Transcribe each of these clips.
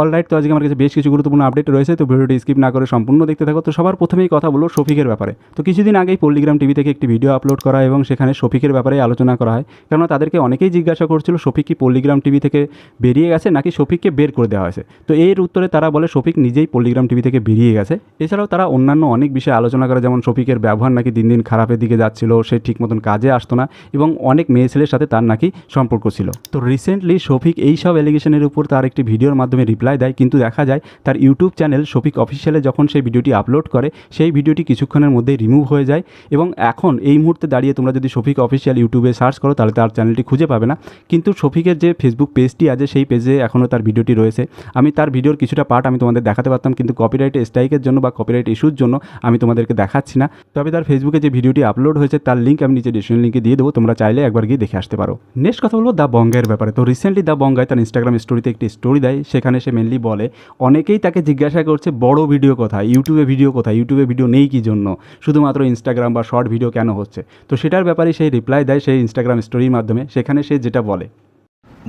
Alright তো আজকে আমার কাছে বেশ কিছু গুরুত্বপূর্ণ আপডেট রয়েছে, তো ভিডিওটি স্কিপ না করে সম্পূর্ণ দেখতে থাকো। তো সবার প্রথমেই কথা বলো শফিকের ব্যাপারে। তো কিছুদিন আগেই পল্লিগ্রাম টিভি থেকে একটি ভিডিও আপলোড করা এবং সেখানে শফিকের ব্যাপারে আলোচনা করা হয়। কেননা তাদেরকে অনেকেই জিজ্ঞাসা করছিল, শফিক কি পল্লিগ্রাম টিভি থেকে বেরিয়ে গেছে নাকি শফিককে বের করে দেওয়া হয়েছে? তো এর উত্তরে তারা বলে, শফিক নিজেই পল্লিগ্রাম টিভি থেকে বেরিয়ে গেছে। এছাড়াও তারা অন্যান্য অনেক বিষয়ে আলোচনা করে, যেমন শফিকের ব্যবহার নাকি দিন দিন খারাপের দিকে যাচ্ছিল, সে ঠিক মতন কাজে আসতো না এবং অনেক মেয়ে ছেলের সাথে তার নাকি সম্পর্ক ছিল। তো রিসেন্টলি শফিক এই সব এলিগেশনের উপর তার একটি ভিডিওর মাধ্যমে রিপ্লাই দেয়, কিন্তু দেখা যায় তার ইউটিউব চ্যানেল শফিক অফিসিয়ালে যখন সেই ভিডিওটি আপলোড করে, সেই ভিডিওটি কিছুক্ষণের মধ্যেই রিমুভ হয়ে যায় এবং এখন এই মুহূর্তে দাঁড়িয়ে তোমরা যদি শফিক অফিসিয়াল ইউটিউবে সার্চ করো, তাহলে তার চ্যানেলটি খুঁজে পাবে না। কিন্তু শফিকের যে ফেসবুক পেজটি আছে, সেই পেজে এখনও তার ভিডিওটি রয়েছে। আমি তার ভিডিওর কিছুটা পার্ট আমি তোমাদের দেখাতে পারতাম, কিন্তু কপিরাইট স্ট্রাইকের জন্য বা কপিরাইট ইস্যুর জন্য আমি তোমাদেরকে দেখাচ্ছি না। তবে তার ফেসবুকে যে ভিডিওটি আপলোড হয়েছে, তার লিঙ্ক আমি নিচে ডিসক্রিপশন লিঙ্কে দিয়ে দেবো, তোমরা চাইলে একবার গিয়ে দেখে আসতে পারো। নেক্সট কথা বলব দ্য বঙ্গের ব্যাপারে। তো রিসেন্টলি দ্য বঙ্গায় তার ইনস্টাগ্রাম স্টোরিতে একটি স্টোরি দেয়, সেখানে সে মেনলি বলে। অনেকেই তাকে জিজ্ঞাসা করছে, বড় ভিডিও কোথায়? ইউটিউবে ভিডিও কোথায়? ইউটিউবে ভিডিও নেই কি জন্য? শুধুমাত্র ইনস্টাগ্রাম বা শর্ট ভিডিও কেন হচ্ছে? তো সেটার ব্যাপারে সেই রিপ্লাই দেয় সেই ইনস্টাগ্রাম স্টোরির মাধ্যমে। সেখানে সে যেটা বলে।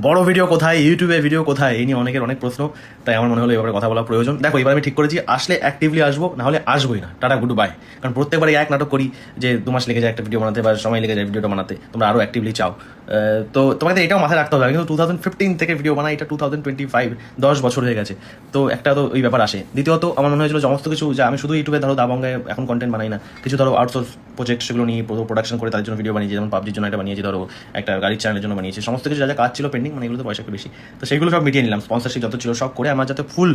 বড় ভিডিও কোথায়? ইউটিউবে ভিডিও কোথায়? এই নিয়ে অনেকের অনেক প্রশ্ন। তাই আমার মনে হলো এবারে কথা বলা প্রয়োজন। দেখো, এবার আমি ঠিক করেছি, আসলে অ্যাক্টিভলি আসব না হলে আসবোই না। টাটা গুড বাই কারণ প্রত্যেকবার এক নাটক করি যে, দু মাস লেগে যায় একটা ভিডিও বানাতে বা সময় লেগে যায় ভিডিওটা বানাতে। তোমরা আরও অ্যাক্টিভলি চাও। তো তোমাকে এটাও মাথায় রাখতে হবে কিন্তু টু থাউজেন্ড ফিফটিন থেকে ভিডিও বানাই, এটা টু থাউজেন্ড টোয়েন্টি ফাইভ দশ বছর হয়ে গেছে। তো একটা তো ওই ব্যাপার আসে। দ্বিতীয়ত, আমার মনে হয়েছিল সমস্ত কিছু, যে আমি শুধু ইউটিউবে ধরো দাবঙ্গায় এখন কন্টেন্ট বানাই না, কিছু ধরো আউটসোর্স প্রজেক্ট সেগুলো নিয়ে প্রোডাকশন করে তাদের জন্য ভিডিও বানিয়েছি, যেমন পাবজির জন্য একটা বানিয়েছি, ধরো একটা গাড়ির চ্যানেলের জন্য বানিয়েছি, সমস্ত কিছু যা যা কাজ ছিল পেন্ডিং মানে এগুলো তো পয়সা একটু বেশি। তো সেগুলো সব মিটিয়ে নিলাম স্পন্সরশিপ যত ছিল সব করে আমার যাতে ফুল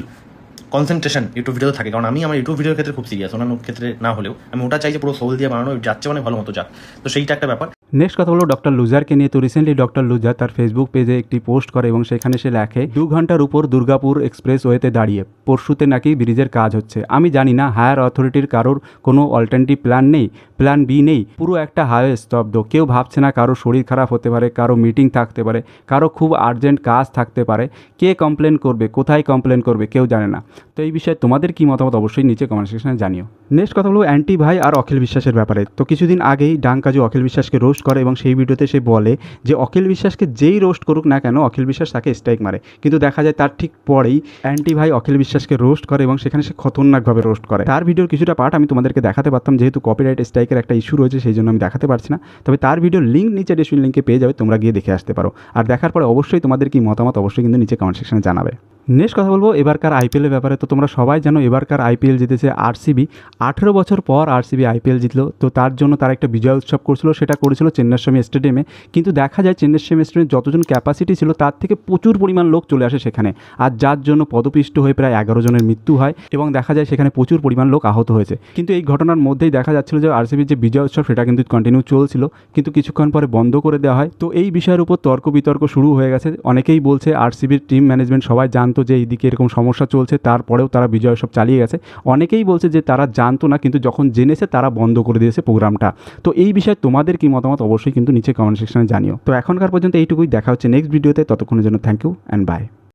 কনসেন্ট্রেশন ইউটিউব ভিডিওতে থাকে। কারণ আমি আমার ইউটিউব ভিডিওর ক্ষেত্রে খুব সিরিয়াস অন্যান্য ক্ষেত্রে না হলেও। আমি ওটা চাই যে পুরো সোল দিয়ে বানানো, যাচ্ছে মানে ভালো মতো যাক। তো সেইটা একটা ব্যাপার। নেক্সট কথা হলো ডক্টর লুজারকে নিয়ে। তো রিসেন্টলি ডক্টর লুজার তার ফেসবুক পেজে একটি পোস্ট করে এবং সেখানে সে লেখে, দু ঘণ্টার উপর দুর্গাপুর এক্সপ্রেস ওয়েতে দাঁড়িয়ে, পরশুতে নাকি ব্রিজের কাজ হচ্ছে। আমি জানি না হায়ার অথরিটির কারোর কোনো অল্টারনেটিভ প্ল্যান নেই প্ল্যান বি নেই। পুরো একটা হাইওয়ে স্তব্ধ। কেউ ভাবছে না কারও শরীর খারাপ হতে পারে, কারও মিটিং থাকতে পারে, কারও খুব আর্জেন্ট কাজ থাকতে পারে। কে কমপ্লেন করবে, কোথায় কমপ্লেন করবে কেউ জানে না। তো এই বিষয়ে তোমাদের কি মতামত অবশ্যই নিচে কমেন্ট সেকশনে জানিও। নেক্সট কথা হলো অ্যান্টি ভাই আর অখিল বিশ্বাসের ব্যাপারে। তো কিছুদিন আগেই ডাঙ্কাজু অখিল বিশ্বাসকে রোস্ট করে এবং সেই ভিডিওতে সে বলে যে অখিল বিশ্বাসকে যেই রোস্ট করুক না কেন অখিল বিশ্বাস তাকে স্ট্রাইক মারে। কিন্তু দেখা যায় তার ঠিক পরেই অ্যান্টি ভাই অখিল বিশ্বাসকে রোস্ট করে এবং সেখানে সে খতরনাকভাবে রোস্ট করে। তার ভিডিওর কিছুটা পার্ট আমি তোমাদেরকে দেখাতে পারতাম, যেহেতু কপিরাইট স্ট্রাইকের একটা ইস্যু রয়েছে, সেই জন্য আমি দেখাতে পারছি না। তবে তার ভিডিওর লিঙ্ক নিচে ডিসক্রিপশন লিঙ্কে পেয়ে যাবে, তোমরা গিয়ে দেখে আসতে পারো। আর দেখার পরে অবশ্যই তোমাদের কি মতামত, অবশ্যই কিন্তু নিচে কমেন্ট সেকশনে জানাবে। নেক্সট কথা বলব, এবারকার আইপিএলের ব্যাপারে। তো তোমরা সবাই জানো, এবারকার আইপিএল জিতেছে আরসিবি আঠেরো বছর পর আরসিবি আইপিএল জিতলো। তো তার জন্য তার একটা বিজয় উৎসব করছিল, সেটা করেছিল চেন্নাস্বামী স্টেডিয়ামে। কিন্তু দেখা যায় চেন্নাস্বামী স্টেডিয়ামে যতজন ক্যাপাসিটি ছিল, তার থেকে প্রচুর পরিমাণ লোক চলে আসে সেখানে। আর যার জন্য পদপিষ্ট হয়ে প্রায় এগারো জনের মৃত্যু হয়, এবং দেখা যায় সেখানে প্রচুর পরিমাণ লোক আহত হয়েছে। কিন্তু এই ঘটনার মধ্যেই দেখা যাচ্ছিল যে আরসিবির যে বিজয় উৎসব, সেটা কিন্তু কন্টিনিউ চলছিল। কিন্তু কিছুক্ষণ পরে বন্ধ করে দেওয়া হয়। তো এই বিষয়ের উপর তর্ক বিতর্ক শুরু হয়ে গেছে। অনেকেই বলছে আরসিবির টিম ম্যানেজমেন্ট সবাই জানতো যে এইদিকে এরকম সমস্যা চলছে, তারপরেও তারা বিজয় সব চালিয়ে গেছে। অনেকেই বলছে যে তারা জানতো না, কিন্তু যখন জেনেছে তারা বন্ধ করে দিয়েছে প্রোগ্রামটা। তো এই বিষয়ে তোমাদের কি মতামত? অবশ্যই কিন্তু নিচে কমেন্ট সেকশনে জানিও। তো এখনকার পর্যন্ত এইটুকুই, দেখা হচ্ছে নেক্সট ভিডিওতে ততক্ষণের জন্য থ্যাংক ইউ অ্যান্ড বাই